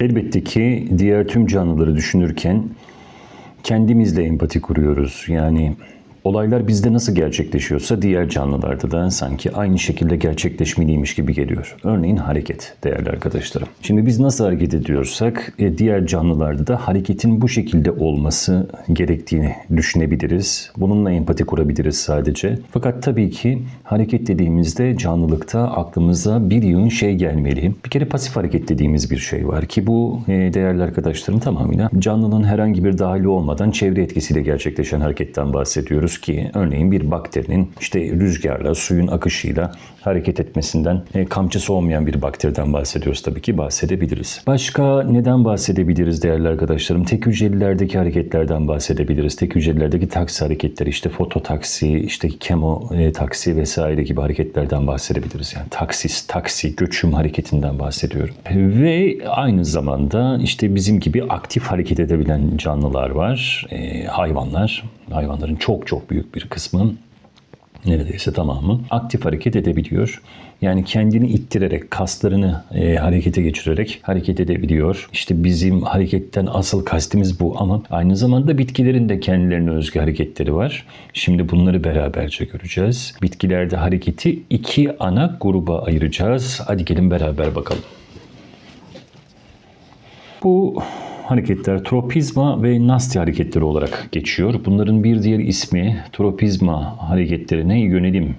Elbette ki diğer tüm canlıları düşünürken kendimizle empati kuruyoruz. Yani olaylar bizde nasıl gerçekleşiyorsa diğer canlılarda da sanki aynı şekilde gerçekleşmeliymiş gibi geliyor. Örneğin hareket değerli arkadaşlarım. Şimdi biz nasıl hareket ediyorsak e, diğer canlılarda da hareketin bu şekilde olması gerektiğini düşünebiliriz. Bununla empati kurabiliriz sadece. Fakat tabii ki hareket dediğimizde canlılıkta aklımıza bir yığın şey gelmeli. Bir kere pasif hareket dediğimiz bir şey var ki bu e, değerli arkadaşlarım tamamıyla canlının herhangi bir dahili olmadan çevre etkisiyle gerçekleşen hareketten bahsediyoruz ki örneğin bir bakterinin işte rüzgarla, suyun akışıyla hareket etmesinden e, kamçısı olmayan bir bakteriden bahsediyoruz tabii ki bahsedebiliriz. Başka neden bahsedebiliriz değerli arkadaşlarım? Tek hücrelilerdeki hareketlerden bahsedebiliriz. Tek hücrelilerdeki taksi hareketleri işte fototaksi, işte kemo e, taksi vesaire gibi hareketlerden bahsedebiliriz. Yani taksis, taksi, göçüm hareketinden bahsediyorum. Ve aynı zamanda işte bizim gibi aktif hareket edebilen canlılar var. E, hayvanlar. Hayvanların çok çok büyük bir kısmı neredeyse tamamı aktif hareket edebiliyor. Yani kendini ittirerek, kaslarını e, harekete geçirerek hareket edebiliyor. İşte bizim hareketten asıl kastimiz bu ama aynı zamanda bitkilerin de kendilerine özgü hareketleri var. Şimdi bunları beraberce göreceğiz. Bitkilerde hareketi iki ana gruba ayıracağız. Hadi gelin beraber bakalım. Bu hareketler tropizma ve nasti hareketleri olarak geçiyor. Bunların bir diğer ismi tropizma hareketlerine yönelim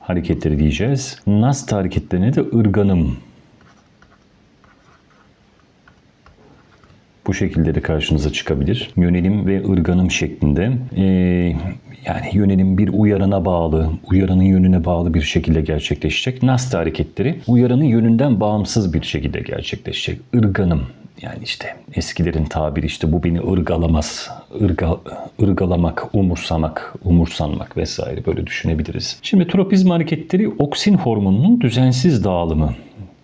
hareketleri diyeceğiz. Nasti hareketlerine de ırganım bu şekilde de karşınıza çıkabilir. Yönelim ve ırganım şeklinde. Ee, yani yönelim bir uyarana bağlı, uyaranın yönüne bağlı bir şekilde gerçekleşecek. Nasti hareketleri uyaranın yönünden bağımsız bir şekilde gerçekleşecek. Irganım yani işte eskilerin tabiri işte bu beni ırgalamaz, ırga, ırgalamak, umursamak, umursanmak vesaire böyle düşünebiliriz. Şimdi tropizm hareketleri oksin hormonunun düzensiz dağılımı.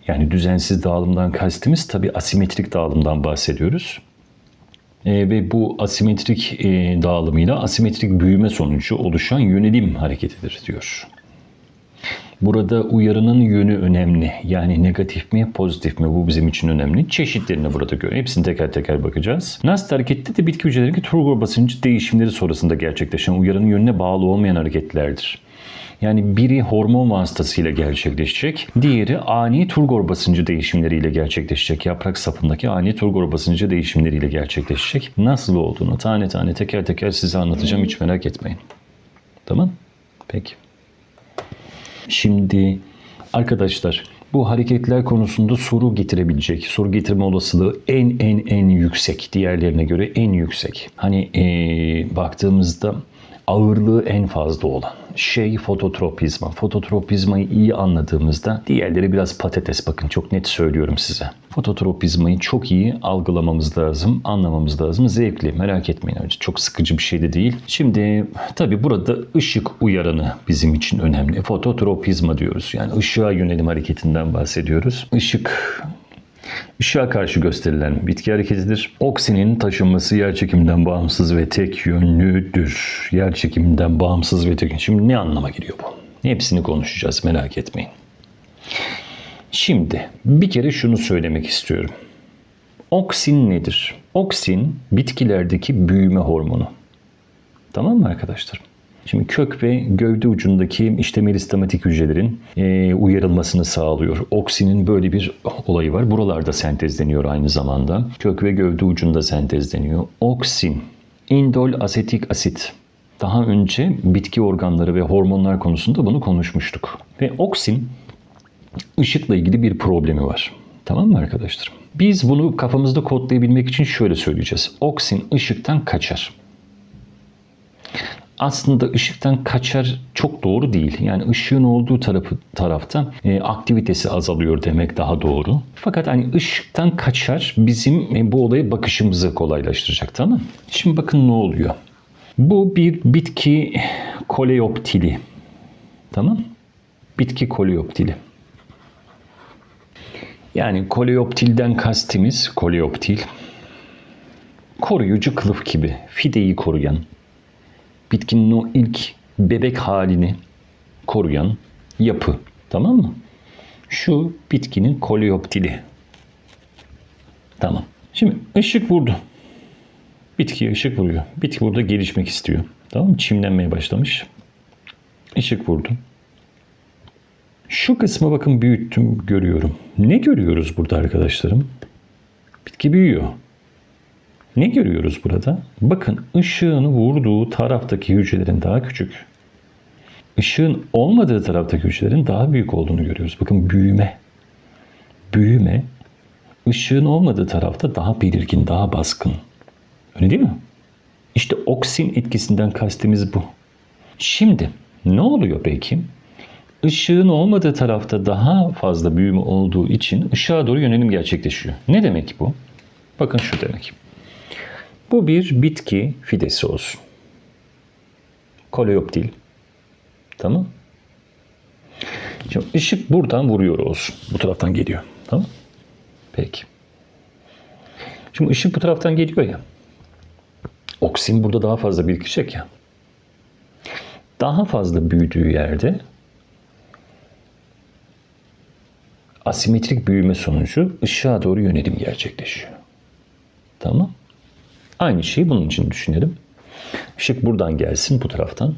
Yani düzensiz dağılımdan kastimiz tabi asimetrik dağılımdan bahsediyoruz. E, ve bu asimetrik e, dağılımıyla asimetrik büyüme sonucu oluşan yönelim hareketidir diyor. Burada uyarının yönü önemli. Yani negatif mi, pozitif mi bu bizim için önemli. Çeşitlerini burada gör. Hepsini teker teker bakacağız. Nast harekette de bitki hücrelerindeki turgor basıncı değişimleri sonrasında gerçekleşen uyarının yönüne bağlı olmayan hareketlerdir. Yani biri hormon vasıtasıyla gerçekleşecek, diğeri ani turgor basıncı değişimleriyle gerçekleşecek. Yaprak sapındaki ani turgor basıncı değişimleriyle gerçekleşecek. Nasıl olduğunu tane tane teker teker size anlatacağım hiç merak etmeyin. Tamam? Peki. Şimdi arkadaşlar bu hareketler konusunda soru getirebilecek, soru getirme olasılığı en en en yüksek. Diğerlerine göre en yüksek. Hani ee, baktığımızda ağırlığı en fazla olan şey fototropizma. Fototropizmayı iyi anladığımızda diğerleri biraz patates bakın çok net söylüyorum size. Fototropizmayı çok iyi algılamamız lazım, anlamamız lazım. Zevkli merak etmeyin önce çok sıkıcı bir şey de değil. Şimdi tabi burada ışık uyaranı bizim için önemli. Fototropizma diyoruz yani ışığa yönelim hareketinden bahsediyoruz. Işık Işığa karşı gösterilen bitki hareketidir. Oksinin taşınması yer çekiminden bağımsız ve tek yönlüdür. Yer çekiminden bağımsız ve tek Şimdi ne anlama geliyor bu? Hepsini konuşacağız merak etmeyin. Şimdi bir kere şunu söylemek istiyorum. Oksin nedir? Oksin bitkilerdeki büyüme hormonu. Tamam mı arkadaşlar? Şimdi kök ve gövde ucundaki işte meristematik hücrelerin e, uyarılmasını sağlıyor. Oksinin böyle bir olayı var. Buralarda sentezleniyor aynı zamanda. Kök ve gövde ucunda sentezleniyor. Oksin, indol asetik asit. Daha önce bitki organları ve hormonlar konusunda bunu konuşmuştuk. Ve oksin ışıkla ilgili bir problemi var. Tamam mı arkadaşlar? Biz bunu kafamızda kodlayabilmek için şöyle söyleyeceğiz. Oksin ışıktan kaçar aslında ışıktan kaçar çok doğru değil. Yani ışığın olduğu tarafı tarafta e, aktivitesi azalıyor demek daha doğru. Fakat hani ışıktan kaçar bizim e, bu olaya bakışımızı kolaylaştıracak tamam Şimdi bakın ne oluyor. Bu bir bitki koleoptili. Tamam Bitki koleoptili. Yani koleoptilden kastimiz koleoptil koruyucu kılıf gibi fideyi koruyan, bitkinin o ilk bebek halini koruyan yapı. Tamam mı? Şu bitkinin koleoptili. Tamam. Şimdi ışık vurdu. Bitkiye ışık vuruyor. Bitki burada gelişmek istiyor. Tamam mı? Çimlenmeye başlamış. Işık vurdu. Şu kısmı bakın büyüttüm görüyorum. Ne görüyoruz burada arkadaşlarım? Bitki büyüyor. Ne görüyoruz burada? Bakın ışığın vurduğu taraftaki hücrelerin daha küçük. Işığın olmadığı taraftaki hücrelerin daha büyük olduğunu görüyoruz. Bakın büyüme. Büyüme ışığın olmadığı tarafta daha belirgin, daha baskın. Öyle değil mi? İşte oksin etkisinden kastimiz bu. Şimdi ne oluyor peki? Işığın olmadığı tarafta daha fazla büyüme olduğu için ışığa doğru yönelim gerçekleşiyor. Ne demek bu? Bakın şu demek. Bu bir bitki fidesi olsun. Koleoptil. Tamam. Şimdi ışık buradan vuruyor olsun. Bu taraftan geliyor. Tamam. Peki. Şimdi ışık bu taraftan geliyor ya. Oksin burada daha fazla birikecek ya. Daha fazla büyüdüğü yerde asimetrik büyüme sonucu ışığa doğru yönelim gerçekleşiyor. Tamam. Aynı şeyi bunun için düşünelim. Işık buradan gelsin bu taraftan.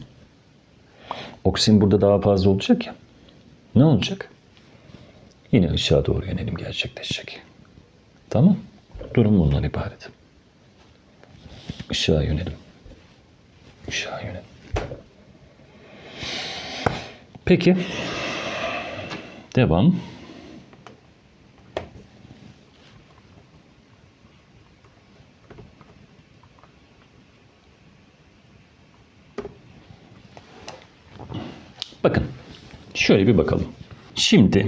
Oksin burada daha fazla olacak ya. Ne olacak? Yine ışığa doğru yönelim gerçekleşecek. Tamam. Durum bundan ibaret. Işığa yönelim. Işığa yönelim. Peki. Devam. Bakın. Şöyle bir bakalım. Şimdi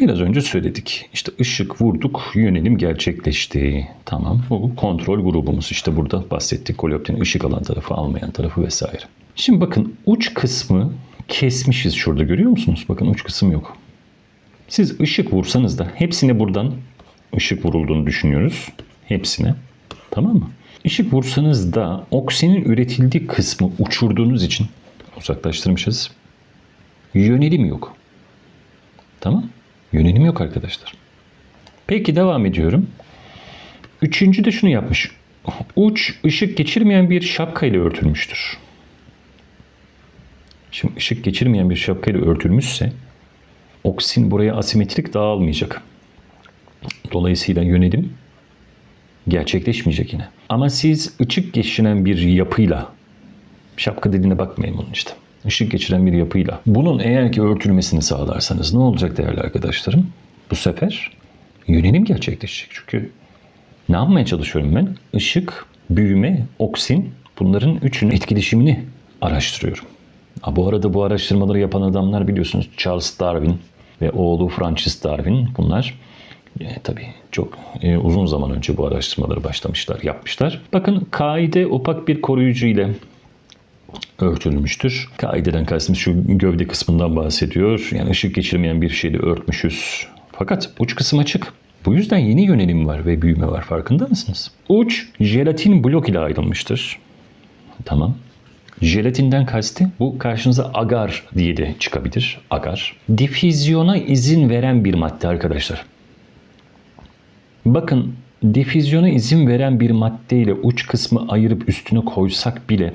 biraz önce söyledik. İşte ışık vurduk, yönelim gerçekleşti. Tamam. Bu kontrol grubumuz. İşte burada bahsettik. Koleoptinin ışık alan tarafı, almayan tarafı vesaire. Şimdi bakın uç kısmı kesmişiz şurada görüyor musunuz? Bakın uç kısım yok. Siz ışık vursanız da hepsine buradan ışık vurulduğunu düşünüyoruz. Hepsine. Tamam mı? Işık vursanız da oksinin üretildiği kısmı uçurduğunuz için uzaklaştırmışız. Yönelim yok. Tamam. Yönelim yok arkadaşlar. Peki devam ediyorum. Üçüncü de şunu yapmış. Uç ışık geçirmeyen bir şapka ile örtülmüştür. Şimdi ışık geçirmeyen bir şapka ile örtülmüşse oksin buraya asimetrik dağılmayacak. Dolayısıyla yönelim gerçekleşmeyecek yine. Ama siz ışık geçiren bir yapıyla şapka dediğine bakmayın bunun işte ışık geçiren bir yapıyla. Bunun eğer ki örtülmesini sağlarsanız ne olacak değerli arkadaşlarım? Bu sefer yönelim gerçekleşecek. Çünkü ne yapmaya çalışıyorum ben? Işık, büyüme, oksin bunların üçünün etkileşimini araştırıyorum. Ha, bu arada bu araştırmaları yapan adamlar biliyorsunuz Charles Darwin ve oğlu Francis Darwin bunlar e, tabii çok e, uzun zaman önce bu araştırmaları başlamışlar, yapmışlar. Bakın kaide opak bir koruyucu ile örtülmüştür. Kaideden kastımız şu gövde kısmından bahsediyor. Yani ışık geçirmeyen bir şeyle örtmüşüz. Fakat uç kısım açık. Bu yüzden yeni yönelim var ve büyüme var. Farkında mısınız? Uç jelatin blok ile ayrılmıştır. Tamam. Jelatinden kasti bu karşınıza agar diye de çıkabilir. Agar. Difüzyona izin veren bir madde arkadaşlar. Bakın difüzyona izin veren bir maddeyle uç kısmı ayırıp üstüne koysak bile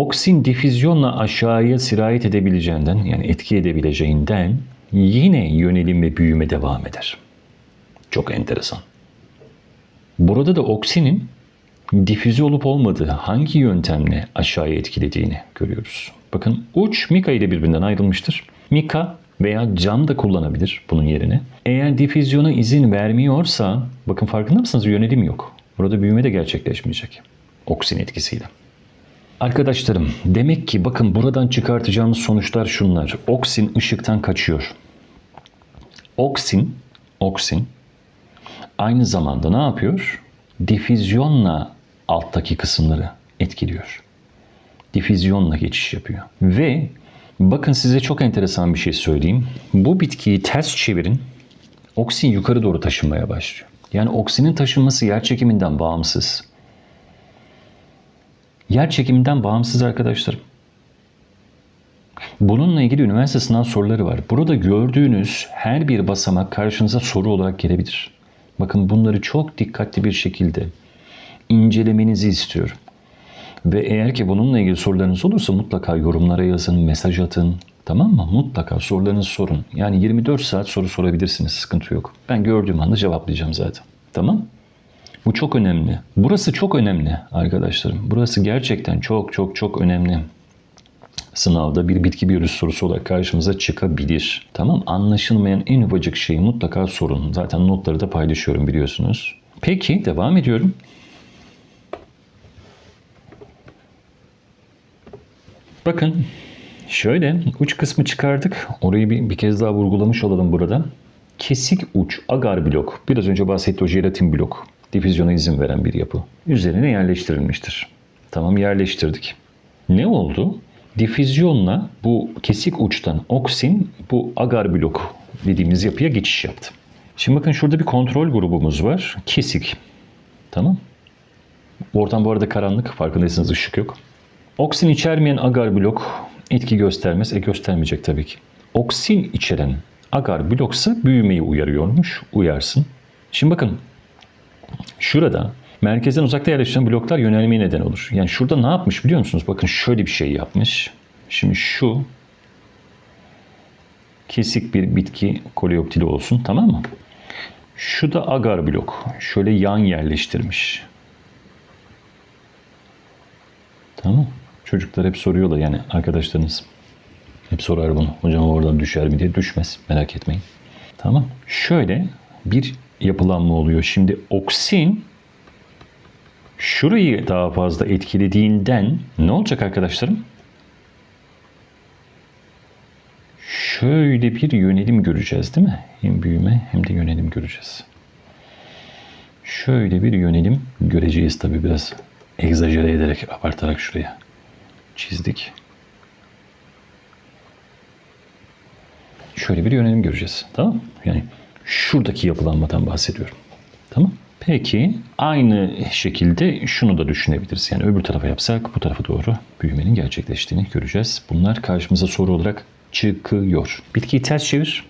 oksin difüzyonla aşağıya sirayet edebileceğinden yani etki edebileceğinden yine yönelim ve büyüme devam eder. Çok enteresan. Burada da oksinin difüze olup olmadığı hangi yöntemle aşağıya etkilediğini görüyoruz. Bakın uç mika ile birbirinden ayrılmıştır. Mika veya cam da kullanabilir bunun yerine. Eğer difüzyona izin vermiyorsa bakın farkında mısınız yönelim yok. Burada büyüme de gerçekleşmeyecek. Oksin etkisiyle. Arkadaşlarım demek ki bakın buradan çıkartacağımız sonuçlar şunlar. Oksin ışıktan kaçıyor. Oksin, oksin aynı zamanda ne yapıyor? Difüzyonla alttaki kısımları etkiliyor. Difüzyonla geçiş yapıyor. Ve bakın size çok enteresan bir şey söyleyeyim. Bu bitkiyi ters çevirin. Oksin yukarı doğru taşınmaya başlıyor. Yani oksinin taşınması yer çekiminden bağımsız. Yer çekiminden bağımsız arkadaşlarım. Bununla ilgili üniversite sınav soruları var. Burada gördüğünüz her bir basamak karşınıza soru olarak gelebilir. Bakın bunları çok dikkatli bir şekilde incelemenizi istiyorum. Ve eğer ki bununla ilgili sorularınız olursa mutlaka yorumlara yazın, mesaj atın. Tamam mı? Mutlaka sorularınızı sorun. Yani 24 saat soru sorabilirsiniz. Sıkıntı yok. Ben gördüğüm anda cevaplayacağım zaten. Tamam? Bu çok önemli. Burası çok önemli arkadaşlarım. Burası gerçekten çok çok çok önemli. Sınavda bir bitki biyolojisi sorusu olarak karşımıza çıkabilir. Tamam Anlaşılmayan en ufacık şeyi mutlaka sorun. Zaten notları da paylaşıyorum biliyorsunuz. Peki devam ediyorum. Bakın şöyle uç kısmı çıkardık. Orayı bir, bir kez daha vurgulamış olalım burada. Kesik uç agar blok. Biraz önce bahsettiği o jelatin blok. Difüzyona izin veren bir yapı. Üzerine yerleştirilmiştir. Tamam yerleştirdik. Ne oldu? Difüzyonla bu kesik uçtan oksin bu agar blok dediğimiz yapıya geçiş yaptı. Şimdi bakın şurada bir kontrol grubumuz var. Kesik. Tamam. Ortam bu arada karanlık. Farkındaysanız ışık yok. Oksin içermeyen agar blok etki göstermez. E göstermeyecek tabii ki. Oksin içeren agar bloksa büyümeyi uyarıyormuş. Uyarsın. Şimdi bakın şurada merkezden uzakta yerleştirilen bloklar yönelmeye neden olur. Yani şurada ne yapmış biliyor musunuz? Bakın şöyle bir şey yapmış. Şimdi şu kesik bir bitki koleoptili olsun tamam mı? Şu da agar blok. Şöyle yan yerleştirmiş. Tamam. Çocuklar hep soruyorlar yani arkadaşlarınız. Hep sorar bunu. Hocam oradan düşer mi diye düşmez. Merak etmeyin. Tamam. Şöyle bir yapılanma oluyor. Şimdi oksin şurayı daha fazla etkilediğinden ne olacak arkadaşlarım? Şöyle bir yönelim göreceğiz değil mi? Hem büyüme hem de yönelim göreceğiz. Şöyle bir yönelim göreceğiz tabii biraz egzajere ederek, abartarak şuraya çizdik. Şöyle bir yönelim göreceğiz. Tamam? Yani şuradaki yapılanmadan bahsediyorum. Tamam Peki aynı şekilde şunu da düşünebiliriz. Yani öbür tarafa yapsak bu tarafa doğru büyümenin gerçekleştiğini göreceğiz. Bunlar karşımıza soru olarak çıkıyor. Bitkiyi ters çevir.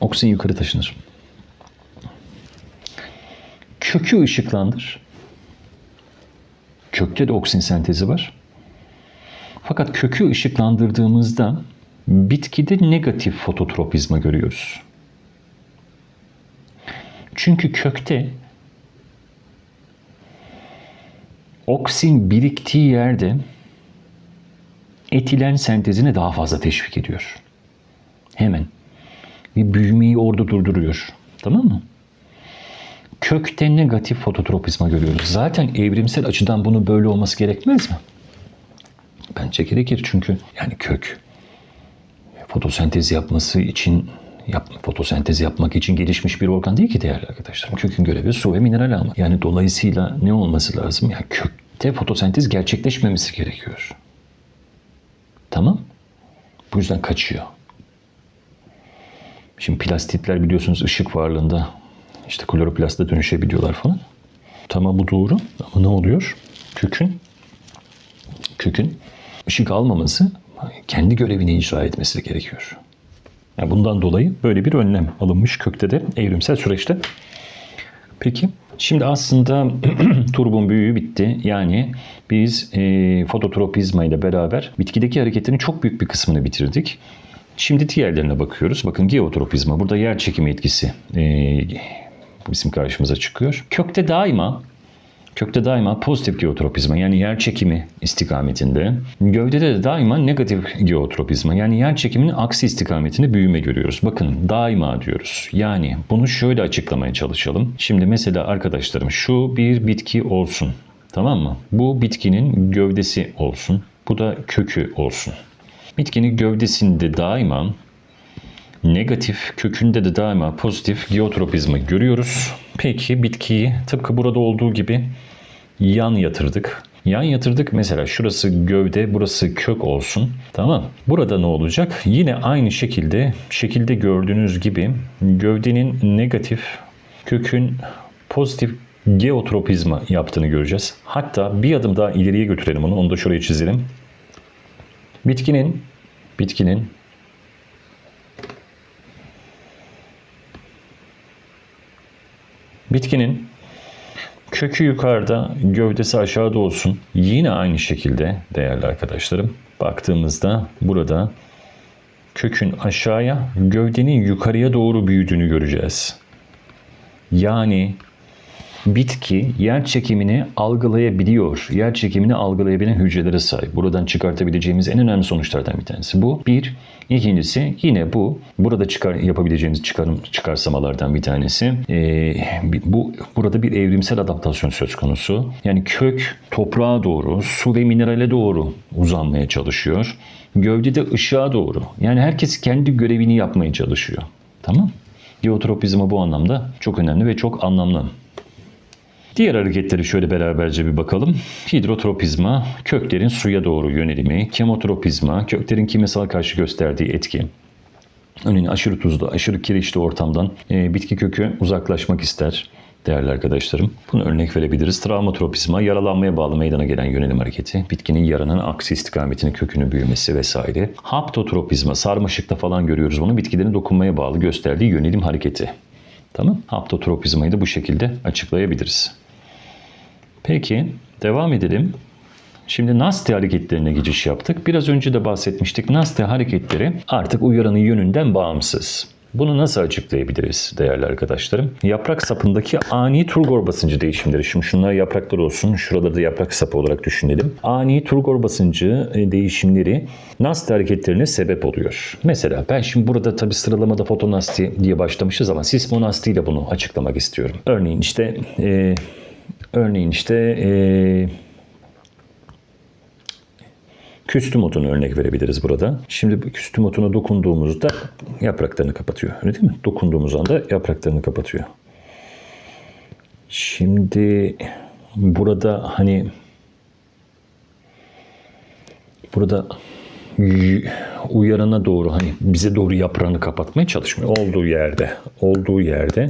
Oksin yukarı taşınır. Kökü ışıklandır. Kökte de oksin sentezi var. Fakat kökü ışıklandırdığımızda bitkide negatif fototropizma görüyoruz. Çünkü kökte oksin biriktiği yerde etilen sentezini daha fazla teşvik ediyor. Hemen. Ve büyümeyi orada durduruyor. Tamam mı? Kökte negatif fototropizma görüyoruz. Zaten evrimsel açıdan bunun böyle olması gerekmez mi? Bence gerekir çünkü yani kök fotosentez yapması için yap, fotosentez yapmak için gelişmiş bir organ değil ki değerli arkadaşlarım. Kökün görevi su ve mineral almak. Yani dolayısıyla ne olması lazım? Yani kökte fotosentez gerçekleşmemesi gerekiyor. Tamam. Bu yüzden kaçıyor. Şimdi plastitler biliyorsunuz ışık varlığında işte kloroplasta dönüşebiliyorlar falan. Tamam bu doğru ama ne oluyor? Kökün kökün ışık almaması kendi görevini icra etmesi gerekiyor. Yani bundan dolayı böyle bir önlem alınmış kökte de evrimsel süreçte. Peki şimdi aslında turbun büyüğü bitti. Yani biz e, fototropizma ile beraber bitkideki hareketlerin çok büyük bir kısmını bitirdik. Şimdi diğerlerine bakıyoruz. Bakın geotropizma. Burada yer çekimi etkisi e, bizim karşımıza çıkıyor. Kökte daima Kökte daima pozitif geotropizma yani yer çekimi istikametinde. Gövdede de daima negatif geotropizma yani yer çekiminin aksi istikametinde büyüme görüyoruz. Bakın daima diyoruz. Yani bunu şöyle açıklamaya çalışalım. Şimdi mesela arkadaşlarım şu bir bitki olsun. Tamam mı? Bu bitkinin gövdesi olsun. Bu da kökü olsun. Bitkinin gövdesinde daima negatif, kökünde de daima pozitif geotropizma görüyoruz. Peki bitkiyi tıpkı burada olduğu gibi yan yatırdık. Yan yatırdık mesela şurası gövde, burası kök olsun. Tamam. Burada ne olacak? Yine aynı şekilde şekilde gördüğünüz gibi gövdenin negatif, kökün pozitif geotropizma yaptığını göreceğiz. Hatta bir adım daha ileriye götürelim onu. Onu da şuraya çizelim. Bitkinin bitkinin bitkinin kökü yukarıda, gövdesi aşağıda olsun. Yine aynı şekilde değerli arkadaşlarım. Baktığımızda burada kökün aşağıya, gövdenin yukarıya doğru büyüdüğünü göreceğiz. Yani bitki yer çekimini algılayabiliyor. Yer çekimini algılayabilen hücrelere sahip. Buradan çıkartabileceğimiz en önemli sonuçlardan bir tanesi bu. Bir. İkincisi yine bu. Burada çıkar yapabileceğimiz çıkarım çıkarsamalardan bir tanesi. Ee, bu burada bir evrimsel adaptasyon söz konusu. Yani kök toprağa doğru, su ve minerale doğru uzanmaya çalışıyor. Gövde de ışığa doğru. Yani herkes kendi görevini yapmaya çalışıyor. Tamam? Geotropizma bu anlamda çok önemli ve çok anlamlı. Diğer hareketleri şöyle beraberce bir bakalım. Hidrotropizma, köklerin suya doğru yönelimi, kemotropizma, köklerin kimyasal karşı gösterdiği etki. Örneğin aşırı tuzlu, aşırı kireçli ortamdan e, bitki kökü uzaklaşmak ister değerli arkadaşlarım. Bunu örnek verebiliriz. Travmatropizma, yaralanmaya bağlı meydana gelen yönelim hareketi. Bitkinin yaranın aksi istikametinin kökünü büyümesi vesaire. Haptotropizma, sarmaşıkta falan görüyoruz bunu. Bitkilerin dokunmaya bağlı gösterdiği yönelim hareketi. Tamam. Haptotropizmayı da bu şekilde açıklayabiliriz. Peki devam edelim. Şimdi Nasti hareketlerine geçiş yaptık. Biraz önce de bahsetmiştik. Nasti hareketleri artık uyaranın yönünden bağımsız. Bunu nasıl açıklayabiliriz değerli arkadaşlarım? Yaprak sapındaki ani turgor basıncı değişimleri. Şimdi şunlar yapraklar olsun. Şuraları da yaprak sapı olarak düşünelim. Ani turgor basıncı e, değişimleri nasti hareketlerine sebep oluyor. Mesela ben şimdi burada tabi sıralamada fotonasti diye başlamışız ama sismonasti ile bunu açıklamak istiyorum. Örneğin işte e, örneğin işte e, küstüm otunu örnek verebiliriz burada. Şimdi küstüm otuna dokunduğumuzda yapraklarını kapatıyor. Öyle değil mi? Dokunduğumuz anda yapraklarını kapatıyor. Şimdi burada hani burada uyarana doğru hani bize doğru yaprağını kapatmaya çalışmıyor. Olduğu yerde, olduğu yerde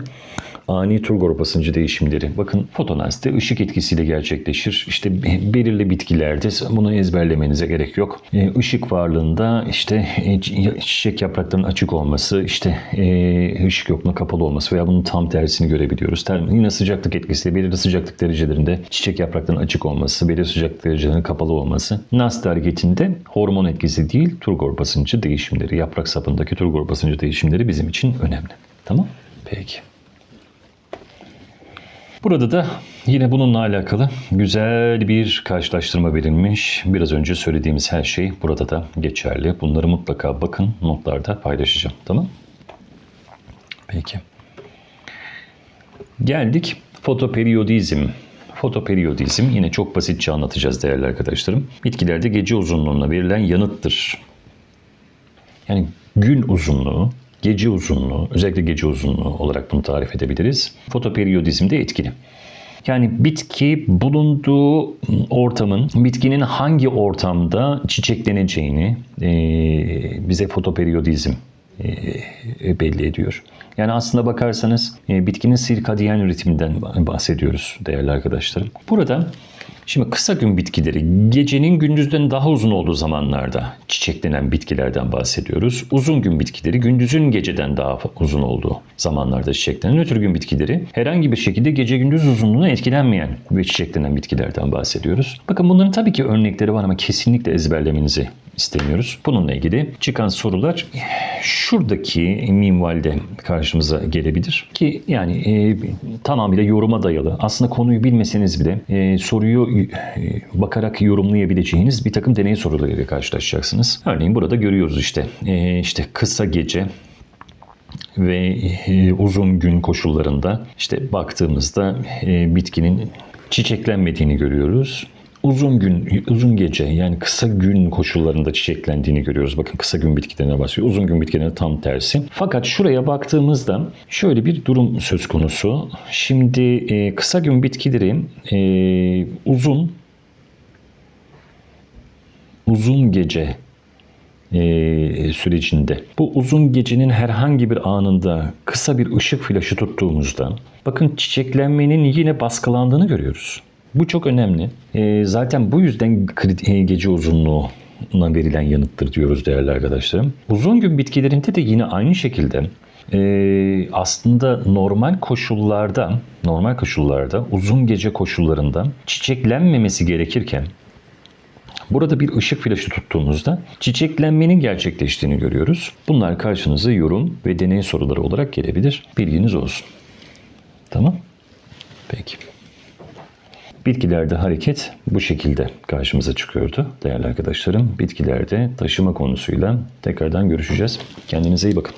ani turgor basıncı değişimleri. Bakın fotonazide ışık etkisiyle gerçekleşir. İşte belirli bitkilerde bunu ezberlemenize gerek yok. E, Işık varlığında işte e, çiçek yapraklarının açık olması, işte e, ışık yokluğuna kapalı olması veya bunun tam tersini görebiliyoruz. Term- Yine sıcaklık etkisiyle belirli sıcaklık derecelerinde çiçek yapraklarının açık olması, belirli sıcaklık derecelerinin kapalı olması. Nast hareketinde hormon etkisi değil, turgor basıncı değişimleri, yaprak sapındaki turgor basıncı değişimleri bizim için önemli. Tamam? Peki. Burada da yine bununla alakalı güzel bir karşılaştırma verilmiş. Biraz önce söylediğimiz her şey burada da geçerli. Bunları mutlaka bakın notlarda paylaşacağım. Tamam? Peki. Geldik fotoperiyodizm. Fotoperiyodizm yine çok basitçe anlatacağız değerli arkadaşlarım. Bitkilerde gece uzunluğuna verilen yanıttır. Yani gün uzunluğu, gece uzunluğu, özellikle gece uzunluğu olarak bunu tarif edebiliriz. Fotoperiyodizm de etkili. Yani bitki bulunduğu ortamın, bitkinin hangi ortamda çiçekleneceğini e, bize fotoperiyodizm belli ediyor. Yani aslında bakarsanız e, bitkinin sirkadiyen ritminden bahsediyoruz değerli arkadaşlarım. Burada Şimdi kısa gün bitkileri gecenin gündüzden daha uzun olduğu zamanlarda çiçeklenen bitkilerden bahsediyoruz. Uzun gün bitkileri gündüzün geceden daha uzun olduğu zamanlarda çiçeklenen nötr gün bitkileri herhangi bir şekilde gece gündüz uzunluğuna etkilenmeyen ve çiçeklenen bitkilerden bahsediyoruz. Bakın bunların tabii ki örnekleri var ama kesinlikle ezberlemenizi istemiyoruz. Bununla ilgili çıkan sorular şuradaki minvalde karşımıza gelebilir. Ki yani e, tamamıyla yoruma dayalı. Aslında konuyu bilmeseniz bile e, soruyu e, bakarak yorumlayabileceğiniz bir takım deney sorularıyla karşılaşacaksınız. Örneğin burada görüyoruz işte e, işte kısa gece ve e, uzun gün koşullarında işte baktığımızda e, bitkinin çiçeklenmediğini görüyoruz uzun gün, uzun gece yani kısa gün koşullarında çiçeklendiğini görüyoruz. Bakın kısa gün bitkilerine bahsediyor. Uzun gün bitkilerine tam tersi. Fakat şuraya baktığımızda şöyle bir durum söz konusu. Şimdi e, kısa gün bitkileri e, uzun uzun gece e, sürecinde bu uzun gecenin herhangi bir anında kısa bir ışık flaşı tuttuğumuzda bakın çiçeklenmenin yine baskılandığını görüyoruz. Bu çok önemli. E, zaten bu yüzden e, gece uzunluğu verilen yanıttır diyoruz değerli arkadaşlarım. Uzun gün bitkilerinde de yine aynı şekilde e, aslında normal koşullarda, normal koşullarda, uzun gece koşullarında çiçeklenmemesi gerekirken Burada bir ışık flaşı tuttuğumuzda çiçeklenmenin gerçekleştiğini görüyoruz. Bunlar karşınıza yorum ve deney soruları olarak gelebilir. Bilginiz olsun. Tamam? Peki. Bitkilerde hareket bu şekilde karşımıza çıkıyordu değerli arkadaşlarım. Bitkilerde taşıma konusuyla tekrardan görüşeceğiz. Kendinize iyi bakın.